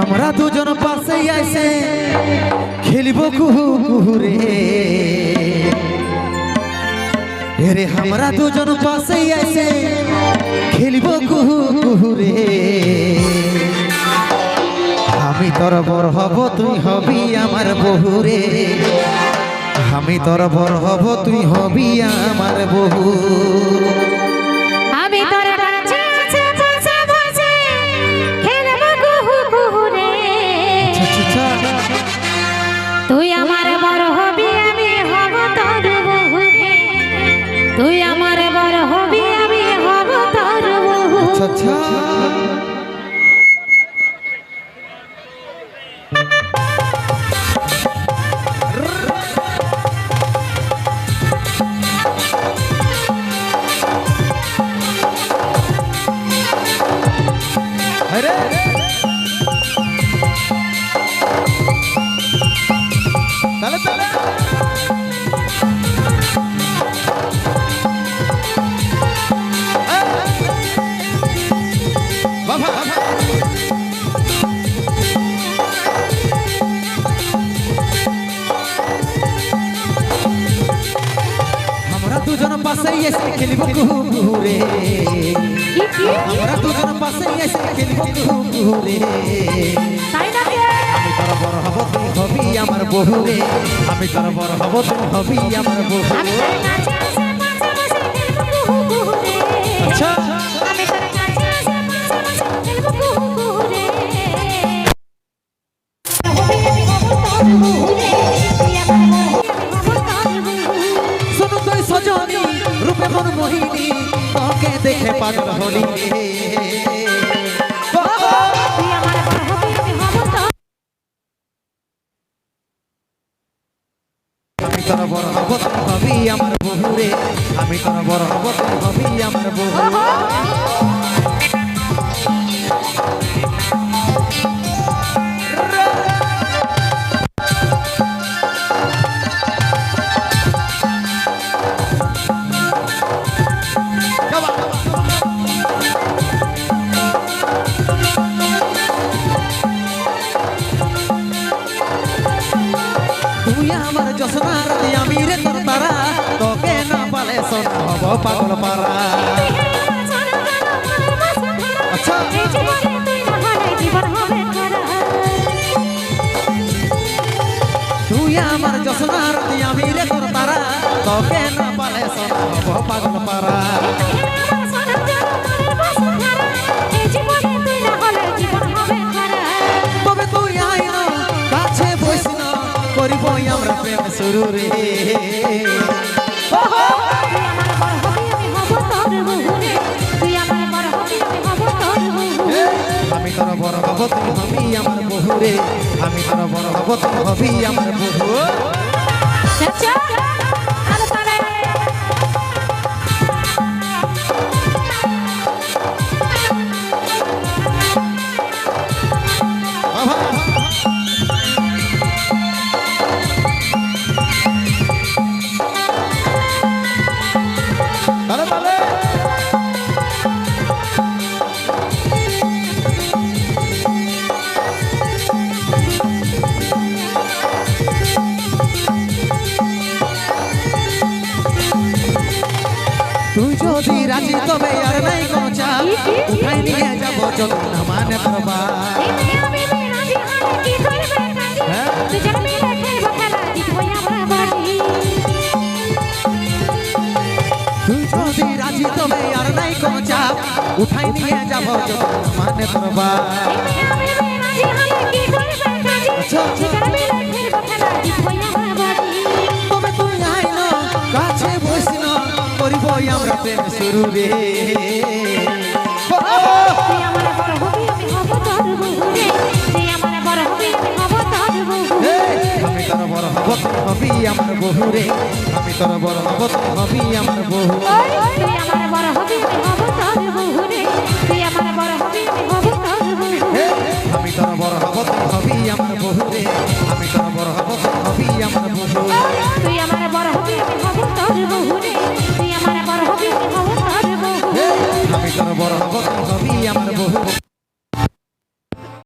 আমরা দুজন পাশে আইসে খেলিব কুহু কুহু রে। আমরা দুজন পাশে আইসে খেলিব কুহু কুহু রে। আমি তোর বর হব, তুই হবি আমার বহু রে। আমি তোর বর হব, তুই হবি আমার বহু আমি তোর বহু দুজন পাশে এসে খেলিব ঘুরে আমরা দুজন পাশে এসে খেলিব কুহু কুহু রে তাই নাকি আমি তোর বড় হব তুই হবি আমার বহু রে আমি তোর বড় হব তুই হবি আমার বহু আচ্ছা। তোকে দেখে পাগল হলি তোর বড় হব হবি আমার বহু রে আমি তোর বড় হব হবি আমার বহু না পালে সোনা হব পাগল পারা আচ্ছা তুই আমার যশনার আমি রে তোর তারা তোকে না পালে সোনা হব পাগল পারা করিব আমরা প্রেম শুরু রে হব তুমি আমার বহুরে আমি তোর বড় হব তুমি আমার বহু। তুই যদি রাজি তবে আর নাই কোনো চাপ। উঠাই নিয়ে যাব যত না মানে প্রভা তুই যদি রাজি তবে আর নাই কোনো চাপ। উঠাই নিয়ে যাব যত না মানে প্রভা তবে প্রেম শুরু রে আমার বড় আমি তোর আমার বড় হবি আমি হব বড় আমার বহু রে। আমি তোর বড় হব হবি আমার বহু আমার বড় হবি হব তোর বহু রে আমার বড় হবি হব তোর বহু আমি তোর বড় হব হবি আমার বহু রে। আমি তোর বড় হব হবি আমার বহু তুই তোর বড় হব নবী আমার বহু